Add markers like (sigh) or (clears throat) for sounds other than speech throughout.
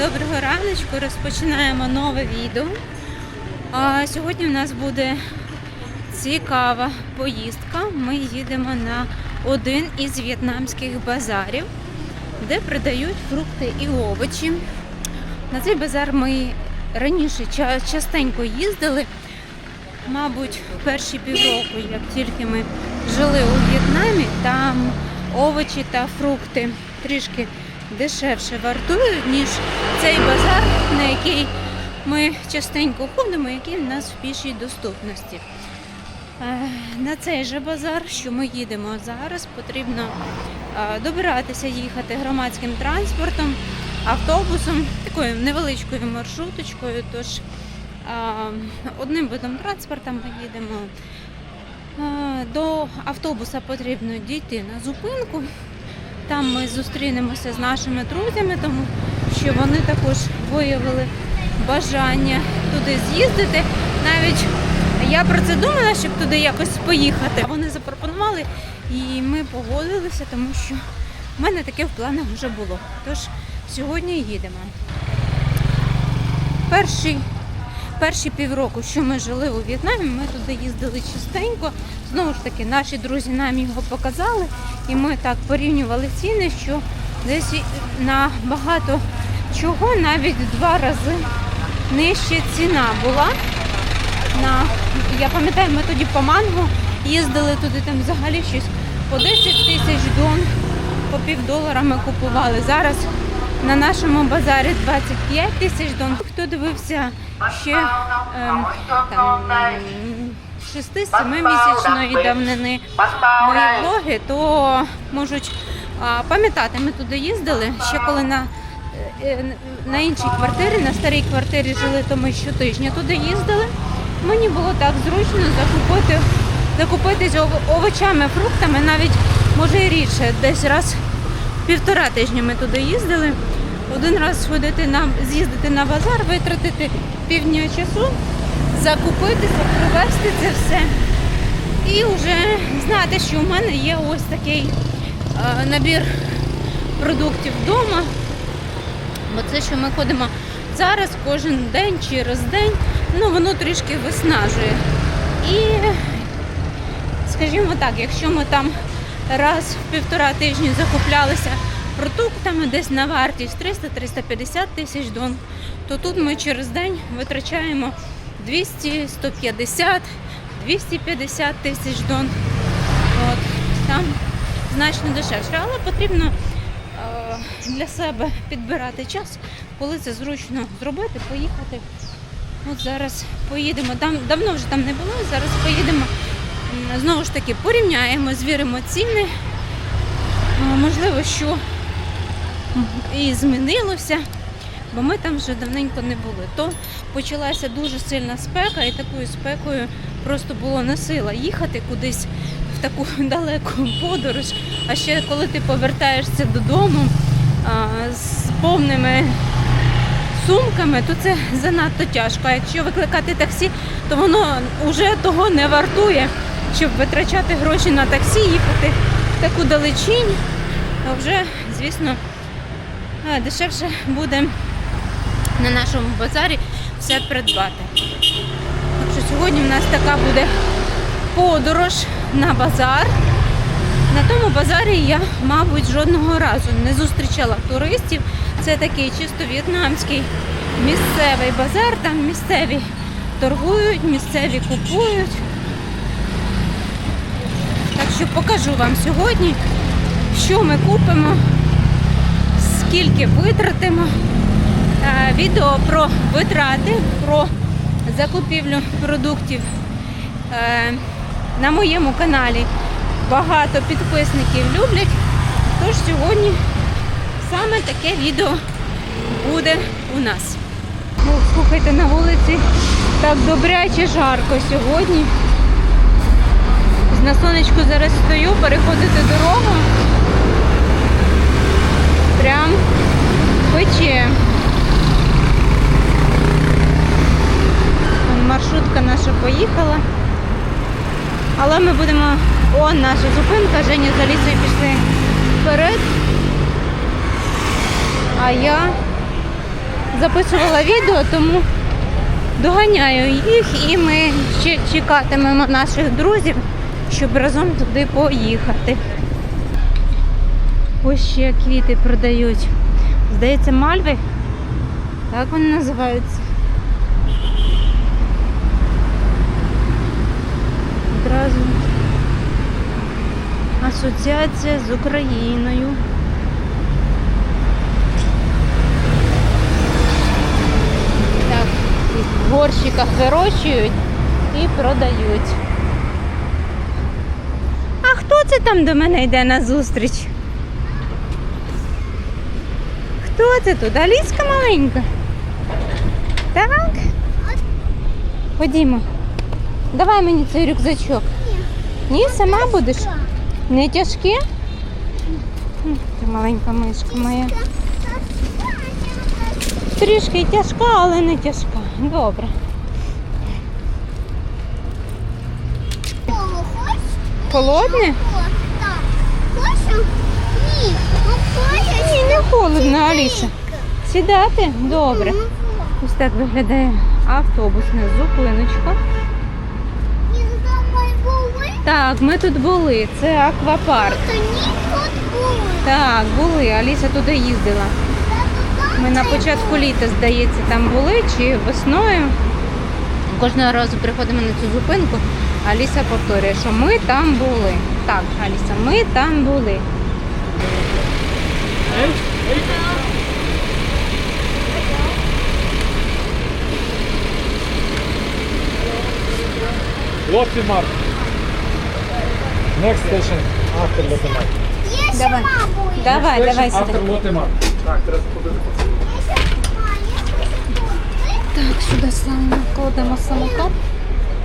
Доброго раночку. Розпочинаємо нове відео. А сьогодні в нас буде цікава поїздка. Ми їдемо на один із в'єтнамських базарів, де продають фрукти і овочі. На цей базар ми раніше частенько їздили. Мабуть, перші півроку, як тільки ми жили у В'єтнамі, там овочі та фрукти трішки дешевше вартують, ніж цей базар, на який ми частенько ходимо, який в нас в пішій доступності. Е, На цей же базар, що ми їдемо зараз, потрібно е, добиратися, їхати громадським транспортом, автобусом, такою невеличкою маршруточкою. Тож одним видом транспорту ми їдемо. До автобуса потрібно дійти на зупинку. Там ми зустрінемося з нашими друзями, тому що вони також виявили бажання туди з'їздити. Навіть я про це думала, щоб туди якось поїхати. Вони запропонували і ми погодилися, тому що в мене таке в планах вже було. Тож сьогодні їдемо. Перший перші півроку, що ми жили у В'єтнамі, ми туди їздили частенько. Знову ж таки, наші друзі нам його показали, і ми так порівнювали ціни, що десь на багато чого навіть два рази нижча ціна була. На, я пам'ятаю, ми тоді по манго їздили туди, там взагалі щось по 10 тисяч дон, по пів долара ми купували. Зараз на нашому базарі 25 тисяч дон. Хто дивився ще ем, там, 6-7 місячної давнини мої блоги, то можуть пам'ятати, ми туди їздили ще коли на, е, на іншій квартирі, на старій квартирі жили, то ми щотижня туди їздили. Мені було так зручно закупити, закупитись овочами, фруктами, навіть може і рідше, десь раз півтора тижня ми туди їздили. Один раз сходити на з'їздити на базар, витратити півдня часу, закупитися, привезти це все. І вже знати, що в мене є ось такий е, набір продуктів вдома. Бо це, що ми ходимо зараз кожен день через день, ну воно трішки виснажує. І, скажімо так, якщо ми там раз в півтора тижні закуплялися продуктами десь на вартість 300-350 тисяч дон, то тут ми через день витрачаємо 200, 150, 250 тисяч дон. От, там значно дешевше. Але потрібно е, для себе підбирати час, коли це зручно зробити, поїхати. От зараз поїдемо. Там давно вже там не було. Зараз поїдемо. Знову ж таки, порівняємо, звіримо ціни. Е, Можливо, що і змінилося, бо ми там вже давненько не були. То почалася дуже сильна спека, і такою спекою просто було не сила їхати кудись в таку (laughs) далеку подорож. А ще коли ти повертаєшся додому а, з повними сумками, то це занадто тяжко. А якщо викликати таксі, то воно вже того не вартує, щоб витрачати гроші на таксі, їхати в таку далечінь, то вже, звісно, дешевше буде на нашому базарі все придбати. Так що сьогодні в нас така буде подорож на базар. На тому базарі я, мабуть, жодного разу не зустрічала туристів. Це такий чисто в'єтнамський місцевий базар, там місцеві торгують, місцеві купують. Так що покажу вам сьогодні, що ми купимо, скільки витратимо. Е, Відео про витрати, про закупівлю продуктів е, на моєму каналі багато підписників люблять. Тож сьогодні саме таке відео буде у нас. О, слухайте, на вулиці так добряче жарко сьогодні. На сонечку зараз стою, переходити дорогу. Прям пече. Маршрутка наша поїхала. Але ми будемо... О, наша зупинка, Женя за лісою пішли вперед. А я записувала відео, тому доганяю їх і ми ще чекатимемо наших друзів, щоб разом туди поїхати. Ось ще квіти продають. Здається, мальви. Так вони називаються. Одразу асоціація з Україною. Так, в горщиках вирощують і продають. А хто це там до мене йде на зустріч? Хто це тут? Аліска маленька? Так? Ходімо. Давай мені цей рюкзачок. Ні, сама будеш? Не тяжке? Ти маленька мишка моя. Трішки тяжка, але не тяжка. Добре. Холодне? Ну. Ні, не холодно, Аліса. Сідати? Добре. Ось так виглядає автобусна зупиночка. Так, ми тут були. Це аквапарк. То тут були. Так, були. Аліса туди їздила. Ми на початку літа, здається, там були чи весною. Кожного разу приходимо на цю зупинку. Аліса повторює, що ми там були. Так, Аліса, ми там були. Lotte Mark. Next station after ще Давай. Давай, Next давай сюди. after Lotte Так, треба а, ще тут. Так, сюди саме кладемо самокат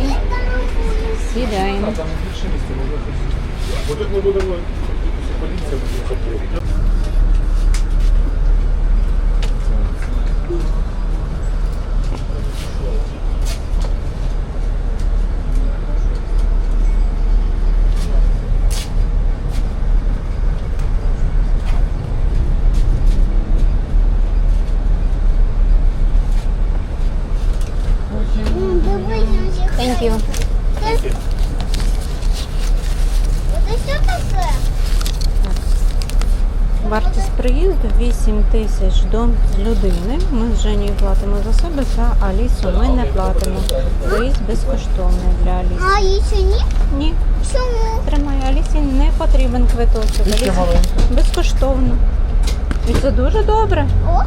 і сідаємо. Там більше місця. Бо тут ми будемо поліція буде ходити. М, Дивись, які Thank you. Це Це що таке? Вартість приїзду 8 тисяч до людини. Ми з Женєю платимо за себе, за Алісу ми не платимо. Виїзд безкоштовний для Аліси. А їй ні? Ні, Чому? тримай, Алісі не потрібен квиточок. Алісі безкоштовно. І це дуже добре. О,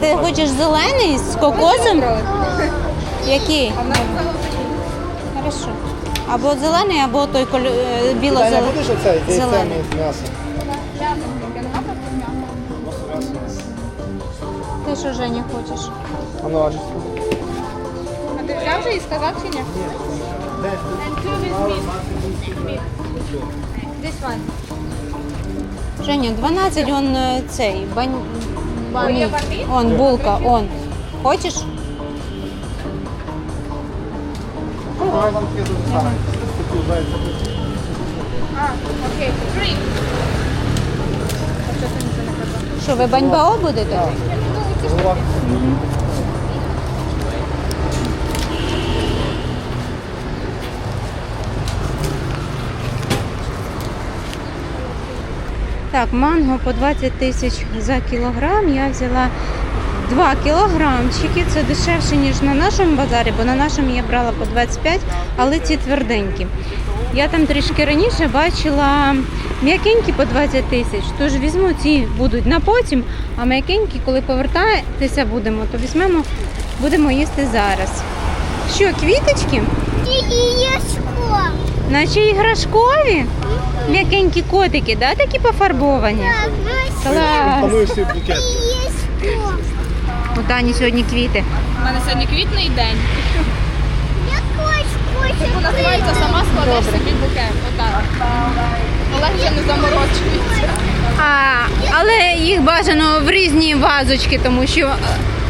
Ти хочеш зелений з кокосом? Який? Хорошо. Або зелений, або той е, біло-зелений. Зелений. Що, Женя, хочеш? А ну, А ти взяв вже і сказав чи ні? One. Женя, 12 он е, цей, бань... Ой, є Ні. барбі? Он, булка, он. Хочеш? Давай. Таку зайцю. А, окей. Що, ви баньбао будете? Голова. Так, манго по 20 тисяч за кілограм. Я взяла 2 кілограмчики. Це дешевше, ніж на нашому базарі, бо на нашому я брала по 25, але ці тверденькі. Я там трішки раніше бачила м'якенькі по 20 тисяч. Тож візьму ці будуть на потім, а м'якенькі, коли повертатися будемо, то візьмемо, будемо їсти зараз. Що, квіточки? і яєчко. Наче іграшкові? М'якенькі котики, да, такі пофарбовані? Так, ось Клас! У Тані сьогодні квіти. У мене сьогодні квітний день. Я хочу. Типу називається сама складеш собі букет. Отак. Олег вже не заморочується. А, але їх бажано в різні вазочки, тому що е,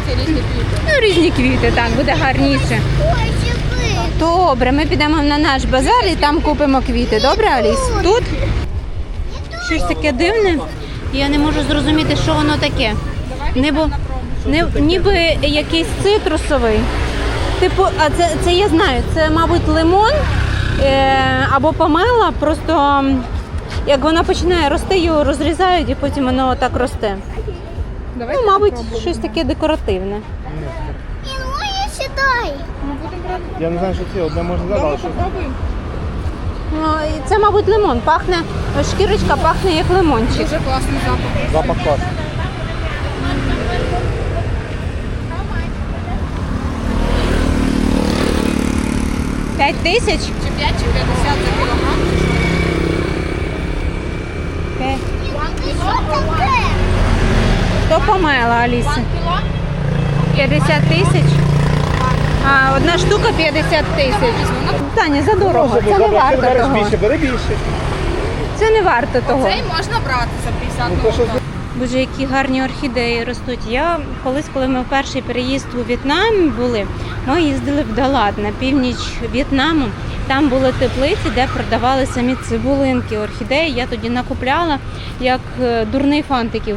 Це різні квіти. ну, різні квіти, так, буде гарніше. Добре, ми підемо на наш базар і там купимо квіти. Добре, Аліс? Тут? Щось таке дивне. Я не можу зрозуміти, що воно таке. Небо, не, ніби якийсь цитрусовий. Типу, а це, це я знаю, це, мабуть, лимон е, або помела, просто як вона починає рости, його розрізають і потім воно так росте. Давайте Ну, мабуть, попробуємо. щось таке декоративне. И ну я. Ми будемо брати. Я не знаю, що це, одне Давай задав, попробуємо. Ну, і це, мабуть, лимон. Пахне, ось шкірочка пахне як лимончик. Дуже класний запах. запах класний. П'ять тисяч? Чи 5, чи 50 за кілограм? Хто помела, Аліса? 50 тисяч? А, одна штука 50 тисяч. Таня, задорого. Може, Це не варто того. бери більше. Це не варто того. Цей можна брати за 50 Ну, то що кілограм. Боже, які гарні орхідеї ростуть. Я колись, коли ми в перший переїзд у В'єтнам були, ми їздили в Далат на північ В'єтнаму. Там були теплиці, де продавали самі цибулинки орхідеї. Я тоді накупляла як е, дурний фантиків.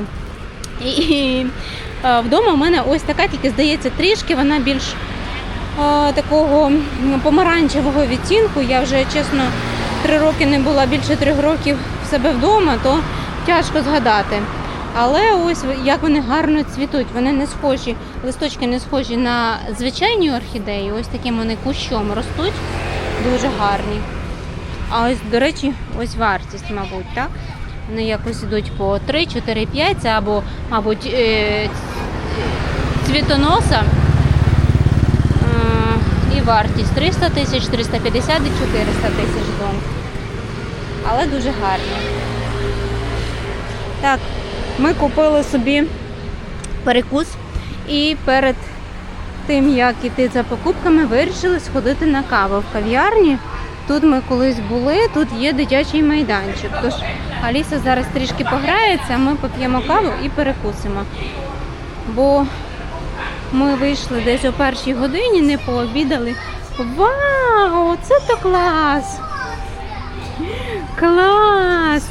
І, е, вдома у мене ось така, тільки здається, трішки вона більш е, такого помаранчевого відтінку. Я вже чесно три роки не була більше трьох років в себе вдома, то тяжко згадати. Але ось як вони гарно цвітуть, вони не схожі, листочки не схожі на звичайні орхідеї, ось таким вони кущом ростуть, дуже гарні. А ось, до речі, ось вартість, мабуть, так? Вони якось йдуть по 3, 4, 5, це або, мабуть, е, цвітоноса. Е, І вартість 300 тисяч, 350 і 400 тисяч дон. Але дуже гарні. Так, ми купили собі перекус і перед тим, як іти за покупками, вирішили сходити на каву в кав'ярні. Тут ми колись були, тут є дитячий майданчик. Тож Аліса зараз трішки пограється, ми поп'ємо каву і перекусимо. Бо ми вийшли десь о першій годині, не пообідали. Вау, це то клас! Клас!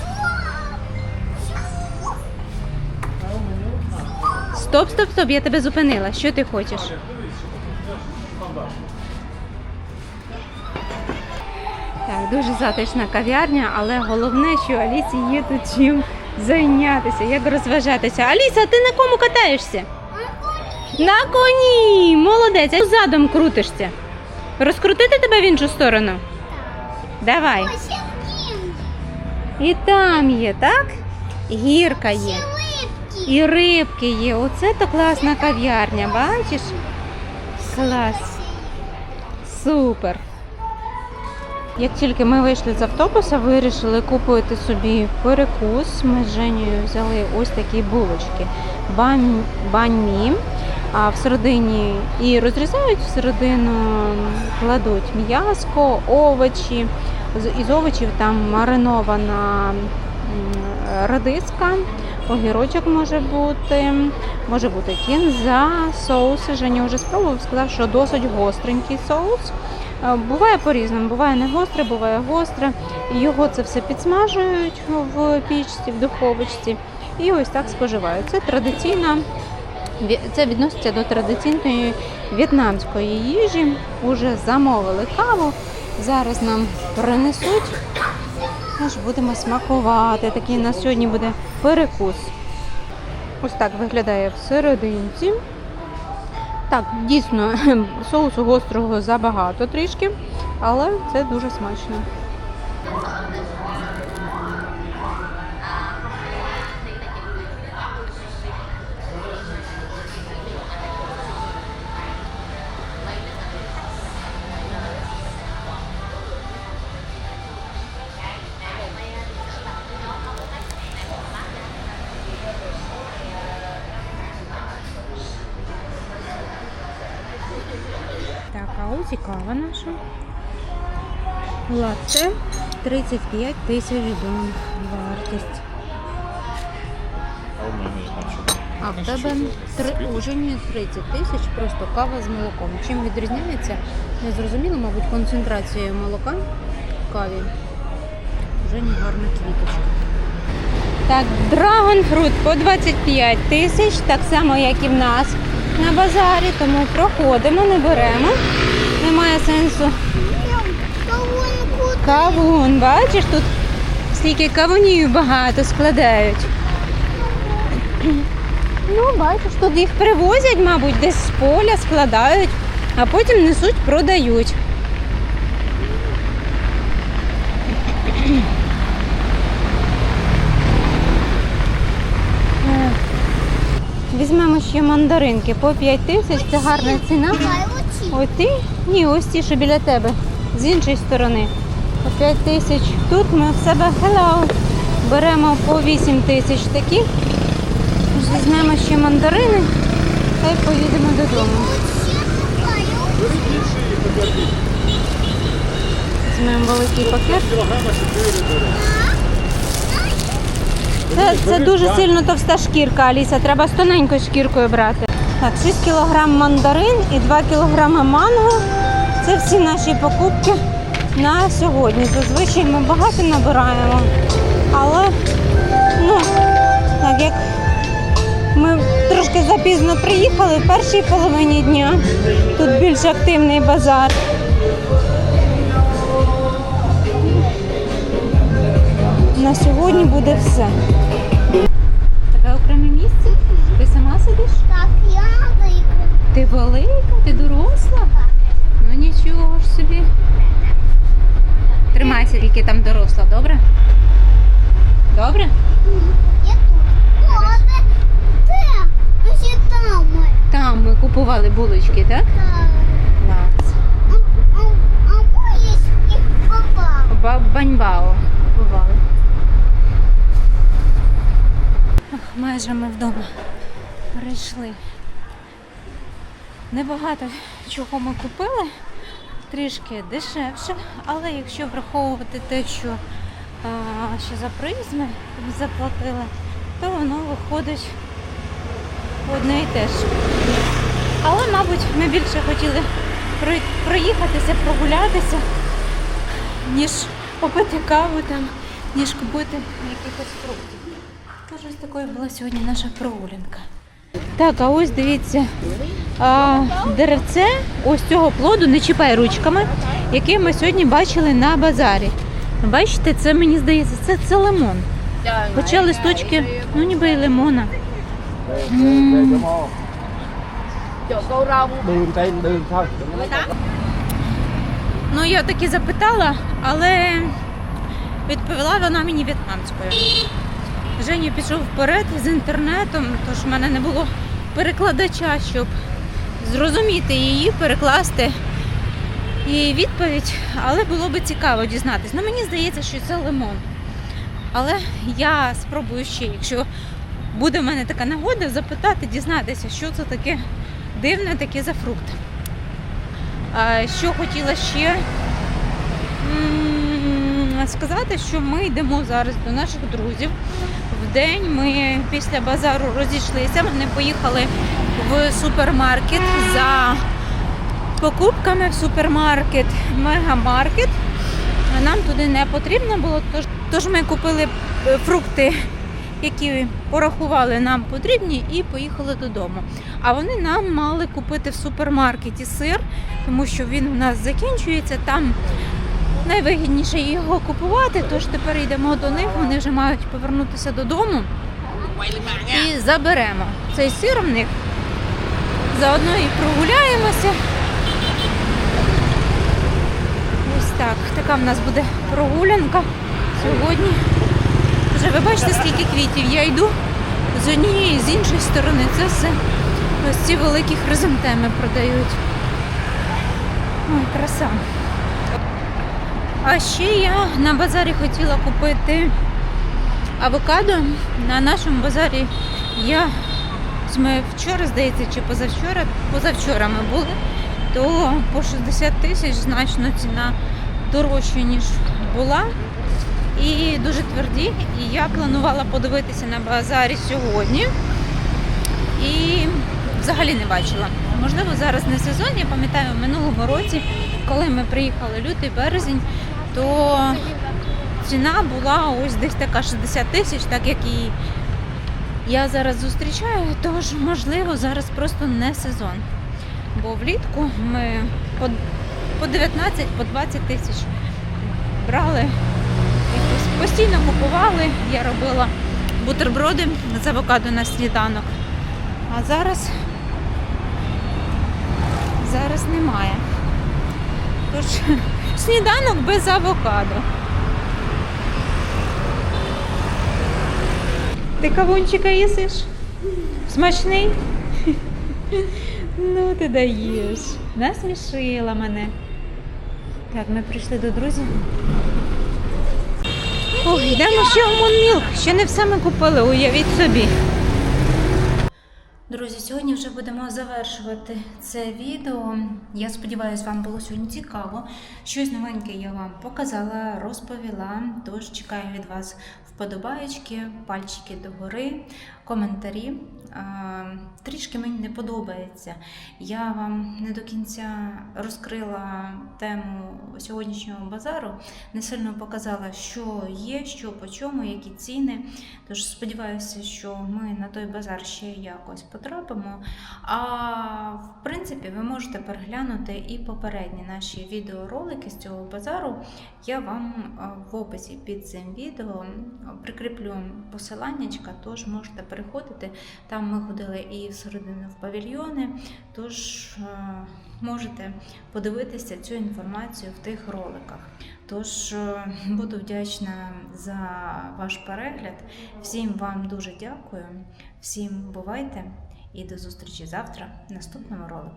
Стоп, стоп, стоп, я тебе зупинила. Що ти хочеш? Дуже затишна кав'ярня, але головне, що Алісі є тут чим зайнятися, як розважатися. Аліса, ти на кому катаєшся? На коні! Молодець, а задом крутишся. Розкрутити тебе в іншу сторону? Давай. І там є, так? Гірка є. І рибки є. Оце то класна кав'ярня, бачиш? Клас. Супер. Як тільки ми вийшли з автобуса, вирішили купити собі перекус. Ми з Женєю взяли ось такі булочки. Бань, баньмі. А всередині і розрізають всередину, кладуть м'яско, овочі. Із овочів там маринована м, редиска, огірочок може бути, може бути кінза, соус. Женя вже спробував, сказав, що досить гостренький соус. Е, Буває по-різному, буває не гостре, буває гостре. Його це все підсмажують в пічці, в духовочці. І ось так споживають. Це традиційна, це відноситься до традиційної в'єтнамської їжі. Уже замовили каву. Зараз нам принесуть. Аж будемо смакувати. Такий у нас сьогодні буде перекус. Ось так виглядає всерединці. Так, дійсно, (clears throat) соусу гострого забагато трішки, але це дуже смачно. Латте 35 тисяч дон вартість. А в тебе три, уже не 30 тисяч, просто кава з молоком. Чим відрізняється? Не зрозуміло, мабуть, концентрацією молока в каві. Вже не гарна квіточка. Так, драгон фрут по 25 тисяч, так само, як і в нас на базарі, тому проходимо, не беремо. Немає сенсу. Кавун, бачиш, тут скільки кавунів багато складають. Ну, бачиш, тут їх привозять, мабуть, десь з поля складають, а потім несуть, продають. Візьмемо ще мандаринки по 5 тисяч, це гарна ціна. Ой, ти? Ні, ось ті, що біля тебе. З іншої сторони. По 5 тисяч. Тут ми в себе hello. Беремо по 8 тисяч такі. Візьмемо ще мандарини та й поїдемо додому. Візьмемо великий пакет. Кілограма 4 бере. Це, це дуже сильно товста шкірка, Аліса. Треба з тоненькою шкіркою брати. Так, 6 кг мандарин і 2 кг манго. Це всі наші покупки на сьогодні. Зазвичай ми багато набираємо. Але, ну, так як ми трошки запізно приїхали в першій половині дня. Тут більш активний базар. На сьогодні буде все. Тебе окреме місце? Ти сама сидиш? Так, я выиграю. Ти велика, ти доросла? Ну нічого ж собі. Тримайся, тільки там доросла, добре? Добре? Я тут. О, де? Де? Ну, там ми. Там ми купували булочки, так? Так. Клас. А, а, а ми є їх попав. Ба- Баньбао купували. Ах, Майже ми вдома прийшли. Небагато чого ми купили, трішки дешевше, але якщо враховувати те, що а, ще за приїзд ми заплатили, то воно виходить одне і те ж. Але, мабуть, ми більше хотіли проїхатися, прогулятися, ніж попити каву там, ніж купити якихось фруктів. Тож ось такою була сьогодні наша прогулянка. Так, а ось дивіться, а, деревце ось цього плоду не чіпай ручками, яке ми сьогодні бачили на базарі. Бачите, це мені здається, це, це лимон. Хоча листочки, ну ніби і лимона. Ну, я таки запитала, але відповіла вона мені в'єтнамською. Женя пішов вперед з інтернетом, тож в мене не було перекладача, щоб зрозуміти її, перекласти її відповідь, але було би цікаво дізнатись. Ну, мені здається, що це лимон. Але я спробую ще, якщо буде в мене така нагода, запитати, дізнатися, що це таке дивне таке за фрукт. Що хотіла ще сказати, що ми йдемо зараз до наших друзів. День ми після базару розійшлися. Вони поїхали в супермаркет за покупками в супермаркет, мегамаркет. Нам туди не потрібно було, тож, тож ми купили е, фрукти, які порахували нам потрібні, і поїхали додому. А вони нам мали купити в супермаркеті сир, тому що він у нас закінчується. Там найвигідніше його купувати. Тож тепер йдемо до них. Вони вже мають повернутися додому і заберемо цей сир в них. Заодно і прогуляємося. Ось так. Така в нас буде прогулянка сьогодні. Вже ви бачите, скільки квітів. Я йду з однієї, з іншої сторони. Це все ось ці великі хризантеми продають. Ой, краса. А ще я на базарі хотіла купити авокадо. На нашому базарі я ми вчора, здається, чи позавчора, позавчора ми були, то по 60 тисяч значно ціна дорожча, ніж була. І дуже тверді. І я планувала подивитися на базарі сьогодні. І взагалі не бачила. Можливо, зараз не сезон. Я пам'ятаю, в минулому році, коли ми приїхали лютий березень, то ціна була ось десь така 60 тисяч, так як і я зараз зустрічаю, тож можливо зараз просто не сезон. Бо влітку ми по, по 19, по 20 тисяч брали, постійно купували. Я робила бутерброди з авокадо на сніданок. А зараз, зараз немає. Тож сніданок без авокадо. Ти кавунчика їсиш? Смачний? Ну, ти даєш. Насмішила мене. Так, ми прийшли до друзів. Ой, йдемо ще в Мунмілк. Ще не все ми купили, уявіть собі. Друзі, сьогодні вже будемо завершувати це відео. Я сподіваюся, вам було сьогодні цікаво. Щось новеньке я вам показала, розповіла. Тож чекаю від вас вподобаєчки, пальчики догори, коментарі. Трішки мені не подобається. Я вам не до кінця розкрила тему сьогоднішнього базару, не сильно показала, що є, що по чому, які ціни. Тож сподіваюся, що ми на той базар ще якось потрапимо. А в принципі, ви можете переглянути і попередні наші відеоролики з цього базару. Я вам в описі під цим відео прикріплю посиланнячка, тож можете переходити. Там ми ходили і всередину в павільйони, тож е, можете подивитися цю інформацію в тих роликах. Тож е, буду вдячна за ваш перегляд. Всім вам дуже дякую. Всім бувайте і до зустрічі завтра в наступному ролику.